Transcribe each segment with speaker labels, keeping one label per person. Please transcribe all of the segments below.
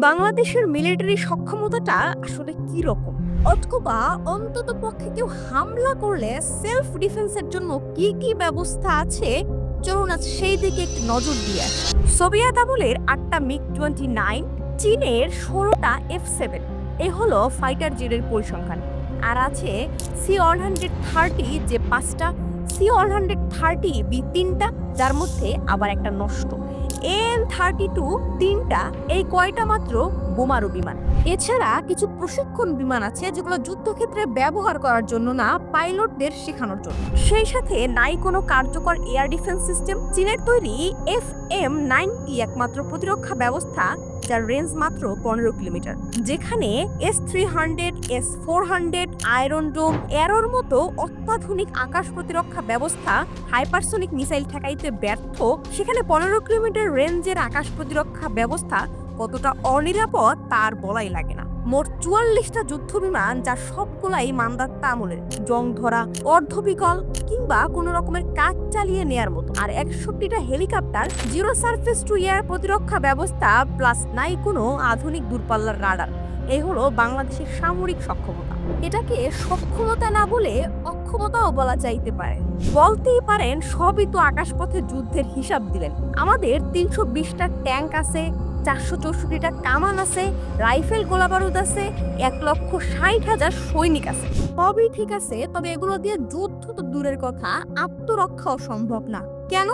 Speaker 1: বাংলাদেশের মিলিটারি সক্ষমতাটা আসলে কি রকম অথবা অন্তত পক্ষে কেউ হামলা করলে সেলফ ডিফেন্সের জন্য কি কি ব্যবস্থা আছে? চলুন আজ সেই দিকে একটু নজর দিয়ে আসি। সোভিয়েত আমলের আটটা মিগ টোয়েন্টি নাইন, চীনের ষোলোটা এফ সেভেন, এ হলো ফাইটার জেটের পরিসংখ্যান। আর আছে সি ওয়ান হান্ড্রেড থার্টি, যে পাঁচটা, C one hundred thirty B তিনটা, যার মধ্যে আবার একটা নষ্ট। এন থার্টি টু তিনটা, এই কয়টা মাত্র বোমারু বিমান। এছাড়া কিছু প্রশিক্ষণ বিমান আছে যেগুলো যুদ্ধক্ষেত্রে ব্যবহার করার জন্য না, পাইলটদের শেখানোর জন্য। সেই সাথে নাই কোনো কার্যকর এয়ার ডিফেন্স সিস্টেম, চীনের তৈরি এফ এম নাইনটি একমাত্র প্রতিরক্ষা ব্যবস্থা যার রেঞ্জ মাত্র পনেরো কিলোমিটার, যেখানে S three hundred S four hundred iron dome এরোর মতো অত্যাধুনিক আকাশ প্রতিরক্ষা ব্যবস্থা হাইপারসোনিক মিসাইল ঠেকাইতে ব্যর্থ, সেখানে পনেরো কিলোমিটার রেঞ্জের আকাশ প্রতিরক্ষা ব্যবস্থা কতটা অনিরাপদ তার বলাই লাগে না। মোট চুয়াল্লিশটা যুদ্ধ বিমান যা সবগুলাই মান্দাত্তা আমলের জং ধরা অর্ধবিকল কিংবা কোনো রকমের কাজ চালিয়ে নেয়ার মতো। আর একষট্টিটা helicopter, zero surface to air প্রতিরক্ষা ব্যবস্থা প্লাস নাই কোনো আধুনিক দূরপাল্লার রাডার। এই হলো বাংলাদেশের সামরিক সক্ষমতা। এটাকে সক্ষমতা না বলে অক্ষমতাও বলা যাইতে পারে। বলতেই পারেন, সবই তো আকাশপথে যুদ্ধের হিসাব দিলেন। আমাদের তিনশো বিশটা ট্যাঙ্ক আছে চারশো চৌষট্টিটা কামান আছে, রাইফেল গোলাবারুদ আছে, এক লক্ষ ষাট হাজার সৈনিক আছে। সবই ঠিক আছে, তবে এগুলো দিয়ে যুদ্ধ তো দূরের কথা, আত্মরক্ষাও সম্ভব না। কেন?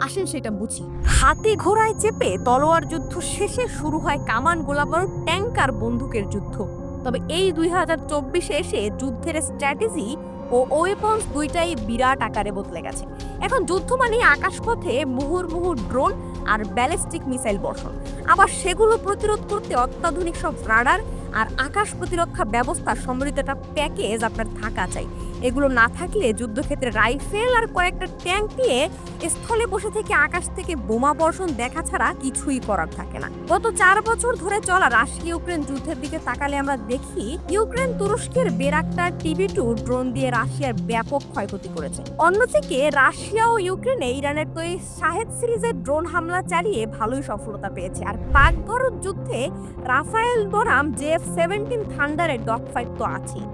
Speaker 1: আসেন সেটা বুঝি। হাতে ঘোড়ায় চেপে তলোয়ার যুদ্ধ শেষে শুরু হয় কামান গোলাবারুদ ট্যাঙ্ক আর বন্দুকের যুদ্ধ। তবে এই দুই হাজার চব্বিশে এসে যুদ্ধের স্ট্র্যাটেজি ও ওয়েপন্স দুইটাই বিরাট আকারে বদলে গেছে। এখন যুদ্ধ মানে আকাশপথে মুহুর্মুহু ড্রোন আর ব্যালিস্টিক মিসাইল বর্ষণ। আবার সেগুলো প্রতিরোধ করতে অত্যাধুনিক সব রাডার আর আকাশ প্রতিরক্ষা ব্যবস্থা সমৃদ্ধ একটা প্যাকেজ আপনার থাকা চাই। এগুলো না থাকলে যুদ্ধক্ষেত্রে রাইফেল আর কয়েকটা ট্যাঙ্ক দিয়ে স্থলে বসে থেকে আকাশ থেকে বোমা বর্ষণ দেখা ছাড়া কিছুই করার থাকে না। গত চার বছর ধরে চলা রাশিয়া ইউক্রেন যুদ্ধের দিকে তাকালে আমরা দেখি, ইউক্রেন তুরস্কের বেরাক্টার টিভি টু ড্রোন দিয়ে রাশিয়ার ব্যাপক ক্ষয়ক্ষতি করেছে। অন্যদিকে রাশিয়া ও ইউক্রেনে ইরানের তৈরি শাহেদ সিরিজের ড্রোন হামলা চালিয়ে ভালোই সফলতা পেয়েছে। আর পাক যুদ্ধে রাফায়েল বরাম জেএফ সেভেন্টিন থান্ডারের ডগ ফাইট তো আছেই।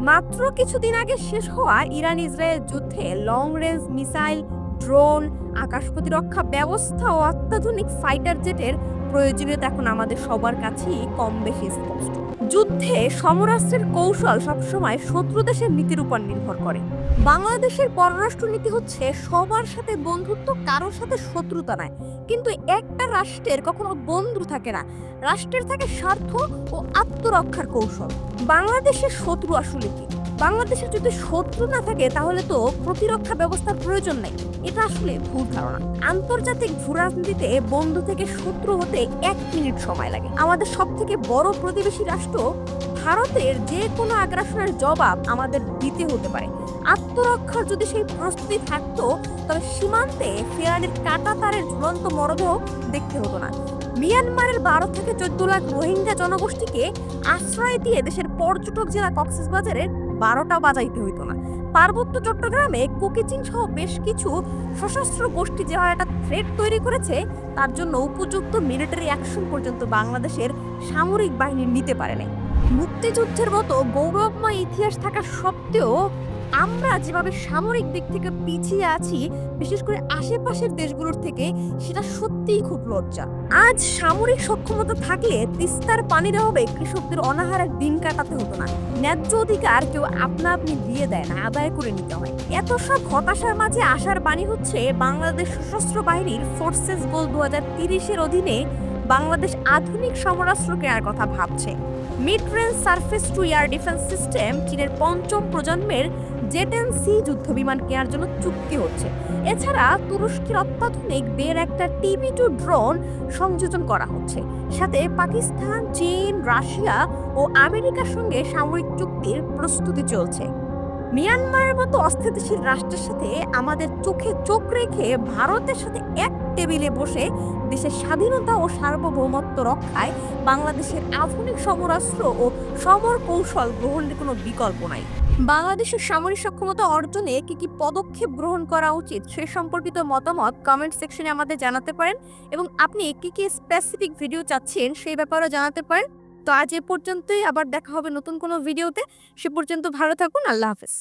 Speaker 1: মাত্র কিছুদিন আগে শেষ হওয়া ইরান ইসরায়েল যুদ্ধে লং রেঞ্জ মিসাইল ড্রোন আকাশ প্রতিরক্ষা ব্যবস্থা ও অত্যাধুনিক ফাইটার জেটের প্রয়োজনীয়তা এখন আমাদের সবার কাছেই কম বেশি স্পষ্ট। যুদ্ধে সমরাস্ত্রের কৌশল সবসময় শত্রু দেশের নীতির উপর নির্ভর করে। বাংলাদেশের পররাষ্ট্রনীতি হচ্ছে সবার সাথে বন্ধুত্ব, কারোর সাথে শত্রুতা নয়। কিন্তু একটা রাষ্ট্রের কখনো বন্ধু থাকে না। রাষ্ট্রের থাকে স্বার্থ ও আত্মরক্ষার কৌশল। বাংলাদেশের শত্রু আসলে কি? বাংলাদেশের যদি শত্রু না থাকে, তাহলে তো প্রতিরক্ষা ব্যবস্থার প্রয়োজন নেই। এটা আসলে ভুল ধারণা। আন্তর্জাতিক ভূরাজনীতিতে বন্ধু থেকে শত্রু হতে এক মিনিট সময় লাগে। আমাদের সব থেকে বড় প্রতিবেশী রাষ্ট্র ভারতের যে কোনো আগ্রাসনের জবাব আমাদের দিতে হতে পারে। আত্মরক্ষার যদি সেই প্রস্তুতি থাকতো, তবে সীমান্তে ফেরানির কাটা তারের ঝুলন্ত মরদেহ দেখতে হতো না। মিয়ানমারের বারো থেকে চোদ্দ লাখ রোহিঙ্গা জনগোষ্ঠীকে আশ্রয় দিয়ে দেশের পর্যটক জেলা কক্সবাজারের বারোটা বাজাইতে হইতো না। পার্বত্য চট্টগ্রামে কুকিচিং সহ বেশ কিছু সশস্ত্র গোষ্ঠী যেভাবে একটা থ্রেট তৈরি করেছে, তার জন্য উপযুক্ত মিলিটারি অ্যাকশন পর্যন্ত বাংলাদেশের সামরিক বাহিনী নিতে পারে নাই মুক্তিযুদ্ধের মতো গৌরবময় ইতিহাস থাকা সত্ত্বেও আমরা যেভাবে সামরিক দিক থেকে পিছিয়ে আছি, বিশেষ করে আশেপাশের দেশগুলোর থেকে, সেটা সত্যিই খুব লজ্জা। আজ সামরিক সক্ষমতা থাকলে তিস্তার পানির অভাবে কৃষকদের অনাহারের দিন কাটাতে হতো না। ন্যায্য অধিকার কেউ আপনা আপনি দিয়ে দেয় না, আদায় করে নিতে হয়। এত সব হতাশার মাঝে আসার বাণী হচ্ছে বাংলাদেশ সশস্ত্র বাহিনীর ফোর্সেস গোল দু হাজার তিরিশের অধীনে বাংলাদেশ আধুনিক সমরাস্ত্র কেনার কথা ভাবছে। Mid range surface to air defence system, চীনের পঞ্চম প্রজন্মের জেটেন সি যুদ্ধ বিমান কেনার জন্য চুক্তি হচ্ছে। এছাড়া তুরস্কের অত্যাধুনিক বের একটা টিভি টু ড্রোন সংযোজন করা হচ্ছে। সাথে পাকিস্তান, চীন, রাশিয়া ও আমেরিকার সঙ্গে সামরিক চুক্তির প্রস্তুতি চলছে। মিয়ানমারের মতো অস্থিতিশীল রাষ্ট্রের সাথে আমাদের চোখে চোখ রেখে ভারতের সাথে এক টেবিলে বসে দেশের স্বাধীনতা ও সার্বভৌমত্ব রক্ষায় বাংলাদেশের আধুনিক সমরাস্ত্র ও সমর কৌশল গ্রহণের কোনো বিকল্প নাই। বাংলাদেশের সামরিক সক্ষমতা অর্জনে কি কি পদক্ষেপ গ্রহণ করা উচিত সে সম্পর্কিত মতামত কমেন্ট সেকশনে আমাদের জানাতে পারেন এবং আপনি কি কি স্পেসিফিক ভিডিও চাচ্ছেন সেই ব্যাপারেও জানাতে পারেন। তো আজ এ পর্যন্তই, আবার দেখা হবে নতুন কোনো ভিডিওতে সে পর্যন্ত ভালো থাকুন, আল্লাহ হাফেজ।